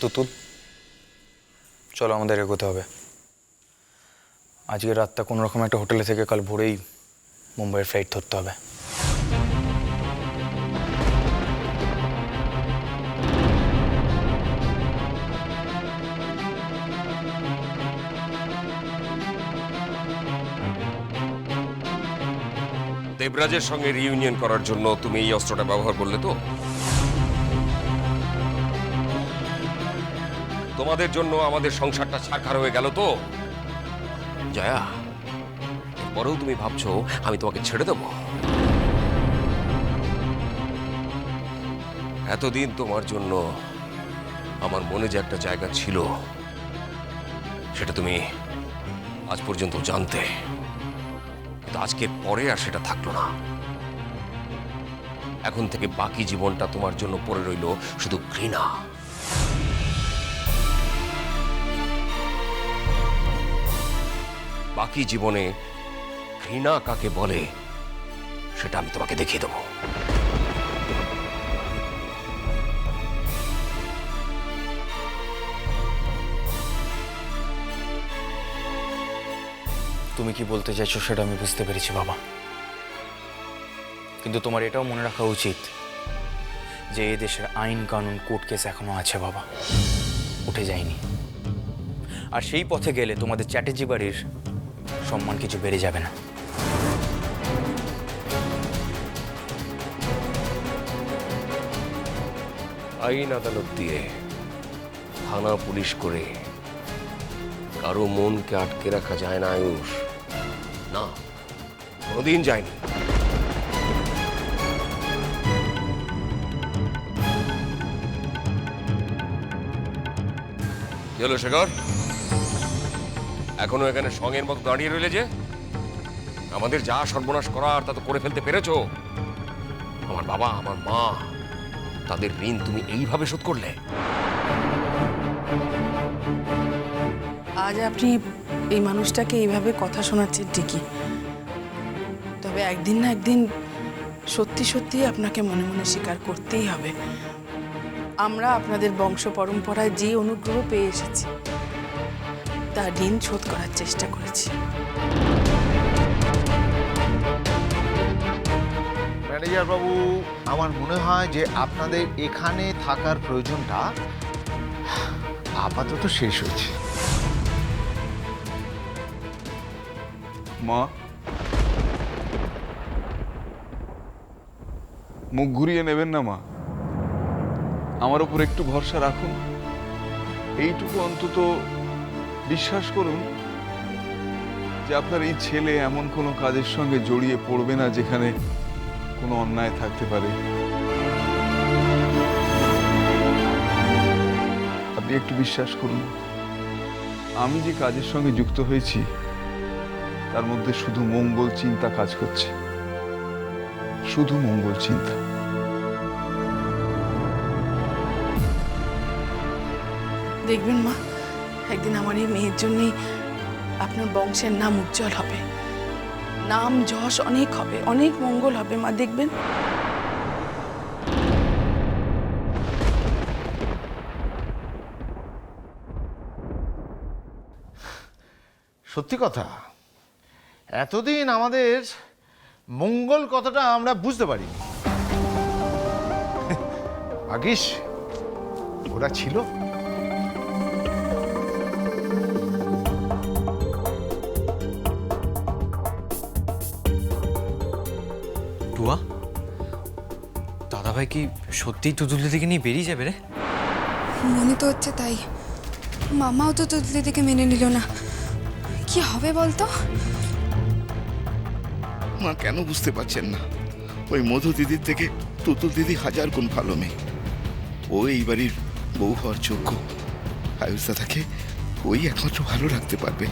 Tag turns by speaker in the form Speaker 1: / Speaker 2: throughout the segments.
Speaker 1: তুতুল, চলো আমাদের এগোতে হবে। আজকে রাতটা কোনো রকম একটা হোটেলে থেকে কাল ভোরেই মুম্বাইয়ের ফ্লাইট ধরতে হবে।
Speaker 2: দেবরাজের সঙ্গে রিউনিয়ন করার জন্য তুমি এই অস্ত্রটা ব্যবহার করলে তো? তোমাদের জন্য আমাদের সংসারটা ছারখার হয়ে গেল তো? জয়া পরেও তুমি ভাবছ আমি তোমাকে ছেড়ে দেব? এতদিন তোমার জন্য আমার মনে যে একটা জায়গা ছিল, সেটা তুমি আজ পর্যন্ত জানতে, কিন্তু আজকের পরে আর সেটা থাকল না। এখন থেকে বাকি জীবনটা তোমার জন্য পড়ে রইল শুধু ঘৃণা। বাকি জীবনে ঘৃণা কাকে বলে, সেটা আমি তোমাকে দেখিয়ে দেবো।
Speaker 1: তুমি কি বলতে চাইছো সেটা আমি বুঝতে পেরেছি, বাবা। কিন্তু তোমার এটাও মনে রাখা উচিত যে এই দেশের আইন কানুন কোর্ট কেস এখনও আছে, বাবা। উঠে যায়নি। আর সেই পথে গেলে তোমাদের চ্যাটার্জি বাড়ির সম্মান কিছু বেড়ে যাবে না।
Speaker 2: আইন আদালত দিয়ে থানা পুলিশ করে কারও মনকে আটকে রাখা যায় না, আয়ুষ। না, কোনোদিন যায়নি। হলো, শেখর? এখনও এখানে সঙ্গের মতো দাঁড়িয়ে রইলে যে? আমাদের যা সর্বনাশ করার তা তো করে ফেলতে পেরেছ। আমার বাবা, আমার মা, তাদের ঋণ তুমি এইভাবে শোধ করলে?
Speaker 3: আজ আপনি এই মানুষটাকে এইভাবে কথা শোনাচ্ছেন ঠিকই। তবে একদিন না একদিন সত্যি সত্যি আপনাকে মনে মনে স্বীকার করতেই হবে। আমরা আপনাদের বংশ পরম্পরায় যে অনুগ্রহ পেয়ে এসেছি। তার ঋণ শোধ করার চেষ্টা করেছি।
Speaker 4: ম্যানেজার বাবু আমার মনে হয় যে আপনাদের এখানে থাকার প্রয়োজনটা আপাতত শেষ হয়েছে।
Speaker 5: মা মুখ ঘুরিয়ে নেবেন না মা। আমার উপর একটু ভরসা রাখুন। এইটুকু অন্তত বিশ্বাস করুন যে আপনার এই ছেলে এমন কোনো কাজের সঙ্গে জড়িয়ে পড়বে না যেখানে কোনো অন্যায় থাকতে পারে। আপনি একটু বিশ্বাস করুন, আমি যে কাজের সঙ্গে যুক্ত হয়েছি, তার মধ্যে শুধু মঙ্গল চিন্তা কাজ করছে। শুধু মঙ্গল চিন্তা।
Speaker 3: দেখবেন মা একদিন আমার এই মেয়ের জন্যই আপনার বংশের নাম উজ্জ্বল হবে। নাম যশ অনেক হবে, অনেক মঙ্গল হবে, মা, দেখবেন?
Speaker 4: সত্যি কথা, এতদিন আমাদের মঙ্গল কথাটা আমরা বুঝতে পারিনি। আগিস ওরা ছিল।
Speaker 6: দাদাভাই কি সত্যিই তুতুল দিদিকে নিয়ে বেরিয়ে যাবে রে?
Speaker 7: মনে তো হচ্ছে তাই। মামাও তো তুতলি থেকে মেনে নিল না। কি হবে বলতো?
Speaker 8: মা কেন বুঝতে পারছেন না? ওই মধু দিদির থেকে তুতুল দিদি হাজার গুণ ভালো মেয়ে। ও এই বাড়ির বউ হওয়ার যোগ্য। আয়ুষদা তাকে ওই একমাত্র ভালো রাখতে পারবে।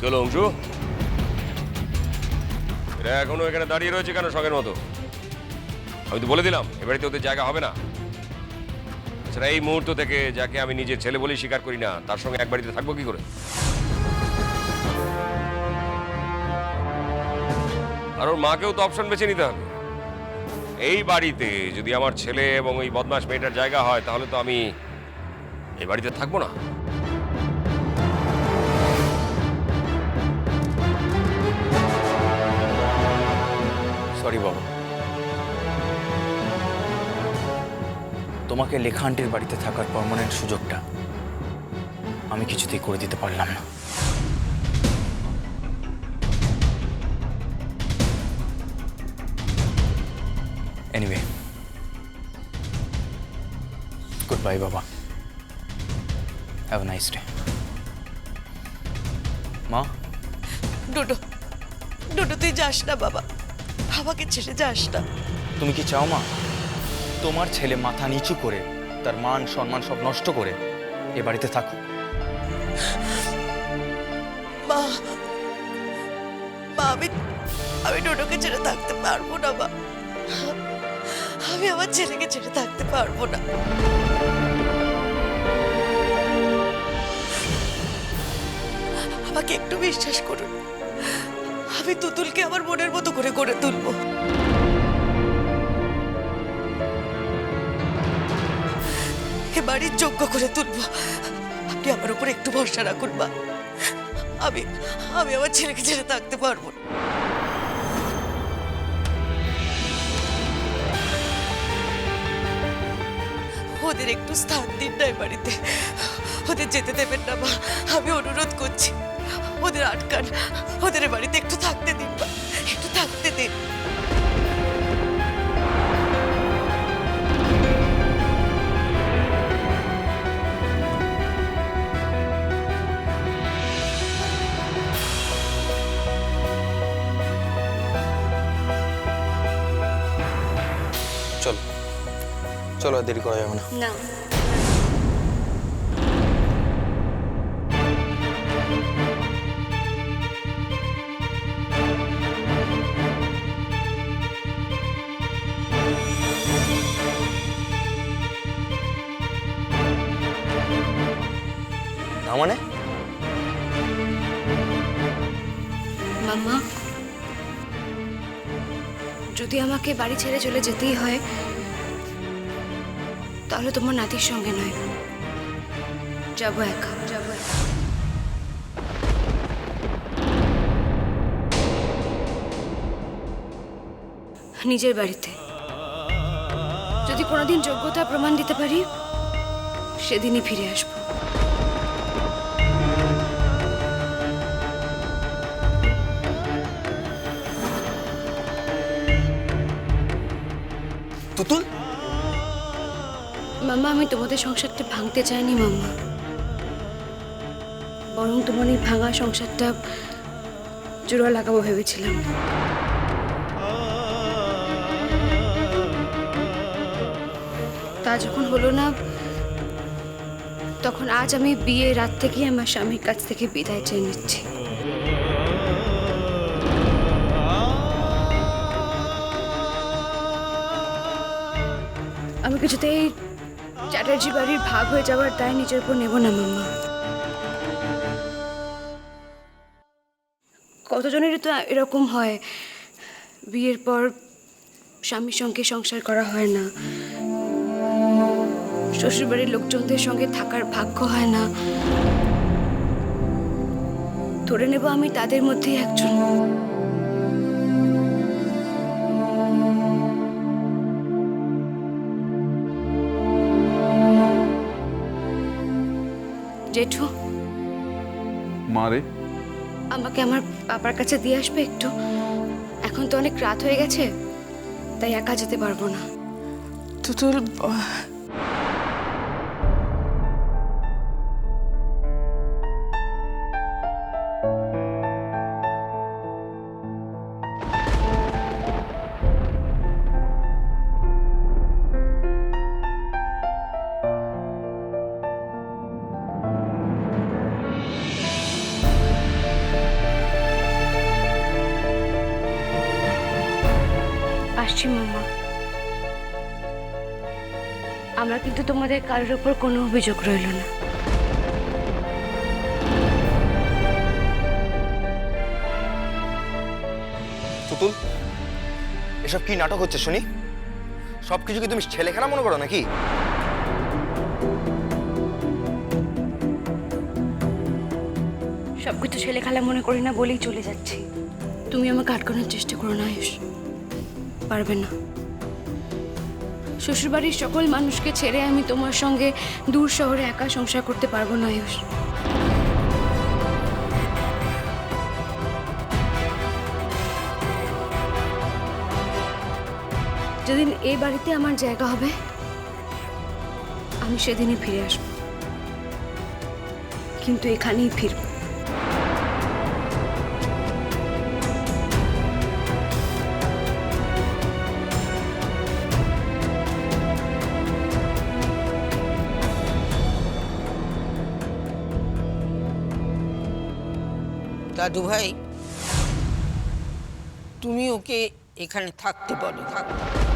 Speaker 2: চলো অংশু? এরা এখনও এখানে দাঁড়িয়ে রয়েছে কেন সঙ্গের মতো? আমি তো বলে দিলাম, এ বাড়িতে ওদের জায়গা হবে না। এছাড়া এই মুহূর্ত থেকে যাকে আমি নিজের ছেলে বলেই স্বীকার করি না, তার সঙ্গে এক বাড়িতে থাকব কি করে? আর ওর মাকেও তো অপশন বেছে নিতে হবে। এই বাড়িতে যদি আমার ছেলে এবং ওই বদমাস মেয়েটার জায়গা হয়, তাহলে তো আমি এই বাড়িতে থাকব না।
Speaker 1: সরি বাবা। তোমাকে লেখা আন্টির বাড়িতে থাকার পার্মানেন্ট সুযোগটা আমি কিছুতেই করে দিতে পারলাম না। এনিওয়ে গুড বাই বাবা হ্যাভ নাইস ডে মা?
Speaker 9: ডুডু ডুডু তুই যাস না বাবা। আমাকে ছেড়ে যাস না।
Speaker 1: তুমি কি চাও মা? তোমার ছেলে মাথা নিচু করে, তার মান সম্মান সব নষ্ট করে, এ বাড়িতে থাকো।
Speaker 9: মা মা, আমি আমি ডুডুকে ছেড়ে থাকতে পারব না, মা। আমি আমার ছেলেকে ছেড়ে থাকতে পারব না। আমাকে একটু বিশ্বাস করুন। আমি তুতুলকে আমার মনের মতো করে করে তুলবো। এ বাড়ির যোগ্য করে তুলবো। আপনি আমার উপর একটু ভরসা রাখুন, মা। আমি আমি আমার ছেলেকে ছেড়ে থাকতে পারব না। ওদের একটু স্থান দিন না বাড়িতে ওদের যেতে দেবেন না, মা। আমি অনুরোধ করছি। ওদের আটকান। ওদের বাড়িতে একটু থাকতে দিন, মা। একটু থাকতে দিন।
Speaker 1: চলো দেরি করা যাবে না।
Speaker 7: না।
Speaker 1: না মানে?
Speaker 7: মাম্মা যদি আমাকে বাড়ি ছেড়ে চলে যেতেই হয় তাহলে তোমার নাতির সঙ্গে নয়। যাব একা, যাব নিজের বাড়িতে। যদি কোনোদিন যোগ্যতা প্রমাণ দিতে পারি, সেদিনই ফিরে আসব। মাম্মা আমি তোমাদের সংসারটা ভাঙতে চাইনি, মাম্মা। বরং তোমার এই ভাঙা সংসারটা জোড়া লাগাবো ভেবেছিলাম। তা যখন হলো না, তখন আজ আমি বিয়ে রাত থেকেই আমার স্বামীর কাছ থেকে বিদায় চেয়ে নিচ্ছি। আমি কিছুতেই চ্যাটার্জি বাড়ির ভাগ হয়ে যাওয়ার দায় নিজের উপর নেব না, মাম্মা। কতজনেরই তো এরকম হয়, বিয়ের পর স্বামীর সঙ্গে সংসার করা হয় না, শ্বশুরবাড়ির লোকজনদের সঙ্গে থাকার ভাগ্য হয় না। ধরে নেব আমি তাদের মধ্যেই একজন। জেঠু।
Speaker 5: মারে
Speaker 7: আমাকে আমার বাবার কাছে দিয়ে আসবে একটু। এখন তো অনেক রাত হয়ে গেছে তাই একা যেতে পারব না।
Speaker 3: তুতুল
Speaker 7: আসছি মাম্মা আমরা কিন্তু তোমাদের কারোর ওপর কোনো অভিযোগ রইল না।
Speaker 1: তুতুল এসব কি নাটক হচ্ছে শুনি?
Speaker 10: সব কিছু কি তুমি ছেলে খেলা মনে করো নাকি?
Speaker 7: সব কিছু ছেলে খেলা মনে করি না বলেই চলে যাচ্ছি। তুমি আমাকে আটকানোর চেষ্টা করো না আয়ুষ। পারবে না। শ্বশুরবাড়ির সকল মানুষকে ছেড়ে আমি তোমার সঙ্গে দূর শহরে একা সংসার করতে পারব না আয়ুষ যেদিন এই বাড়িতে আমার জায়গা হবে, আমি সেদিনই ফিরে আসব। কিন্তু এখানেই ফিরবো।
Speaker 11: দাদু ভাই তুমি ওকে এখানে থাকতে বলো। থাকতে